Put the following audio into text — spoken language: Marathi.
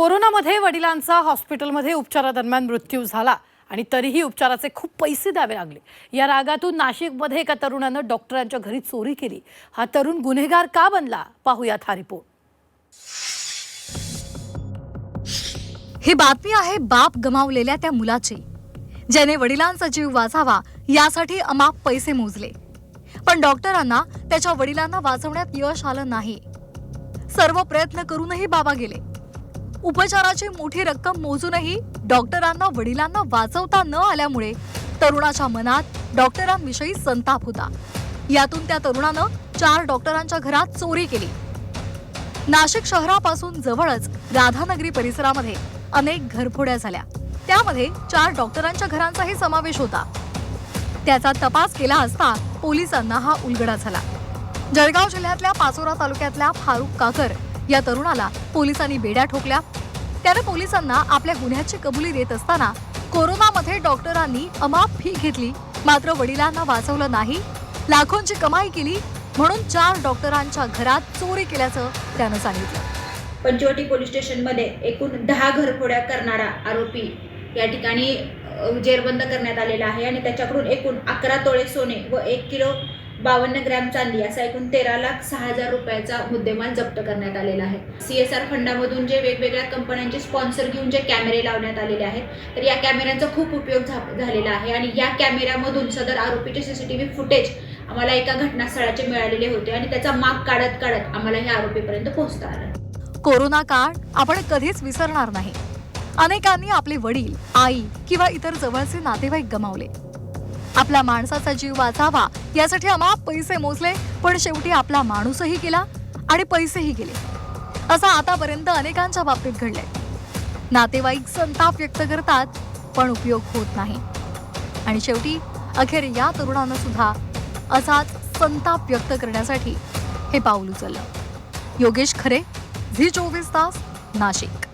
कोरोनामध्ये वडिलांचा हॉस्पिटलमध्ये उपचारादरम्यान मृत्यू झाला आणि तरीही उपचाराचे खूप पैसे द्यावे लागले. या रागातून नाशिकमध्ये एका तरुणानं डॉक्टरांच्या घरी चोरी केली. हा तरुण गुन्हेगार का बनला? पाहूयात हा रिपोर्ट. ही बातमी आहे बाप गमावलेल्या त्या मुलाची. ज्याने वडिलांचा जीव वाचावा यासाठी अमाप पैसे मोजले. पण डॉक्टरांना त्याच्या वडिलांना वाचवण्यात यश आलं नाही. सर्व प्रयत्न करूनही बाबा गेले. उपचाराची मोठी रक्कम मोजूनही डॉक्टरांना वडिलांना वाचवता न आल्यामुळे तरुणाच्या मनात डॉक्टरांविषयी संताप होता. यातून त्या तरुणानं चार डॉक्टरांच्या घरात चोरी केली. नाशिक शहरापासून जवळच राधानगरी परिसरामध्ये अनेक घरफोड्या झाल्या. त्यामध्ये चार डॉक्टरांच्या घरांचाही समावेश होता. त्याचा तपास केला असता पोलिसांना हा उलगडा झाला. जळगाव जिल्ह्यातल्या पाचोरा तालुक्यातल्या फारुख काकर या तरुणाला पोलिसांनी बेड्या ठोकल्या. त्याने पोलिसांना आपल्या गुन्ह्याची कबुली देत असताना कोरोनामध्ये डॉक्टरांनी अमाप फी घेतली. मात्र वडिलांना वाचवलं नाही. लाखोंची कमाई केली म्हणून चार डॉक्टरांच्या घरात चोरी केल्याचं त्यानं सांगितलं. पंचवटी पोलीस स्टेशनमध्ये एकूण दहा घरफोड्या करणारा आरोपी या ठिकाणी जेरबंद करण्यात आलेला आहे आणि त्याच्याकडून एकूण अकरा तोळे सोने व एक किलो बावन्न ग्रॅम चांदी असा एकूण तेरा लाख सहा हजार रुपयाचा मुद्देमाल जप्त करण्यात आलेला आहे. सी एस आर फंडामधून जे वेगवेगळ्या कंपन्यांचे स्पॉन्सर घेऊन जे कॅमेरे लावण्यात आलेले आहेत तर या कॅमेऱ्यांचा खूप उपयोग झा- झालेला आहे आणि या कॅमेऱ्यामधून सदर आरोपीचे सीसीटीव्ही फुटेज आम्हाला एका घटनास्थळाचे मिळालेले होते आणि त्याचा माग काढत काढत आम्हाला ह्या आरोपीपर्यंत पोहोचता आलं. कोरोना काळ आपण कधीच विसरणार नाही. अनेकांनी आपले वडील आई किंवा इतर जवळचे नातेवाईक गमावले. आपल्या माणसाचा जीव वाचावा यासाठी अमाप पैसे मोजले पण शेवटी आपला माणूसही गेला आणि पैसेही गेले. असं आतापर्यंत अनेकांच्या बाबतीत घडलंय. नातेवाईक संताप व्यक्त करतात पण उपयोग होत नाही. आणि शेवटी अखेर या तरुणानं सुद्धा असाच संताप व्यक्त करण्यासाठी हे पाऊल उचललं. योगेश खरे झी चोवीस तास नाशिक.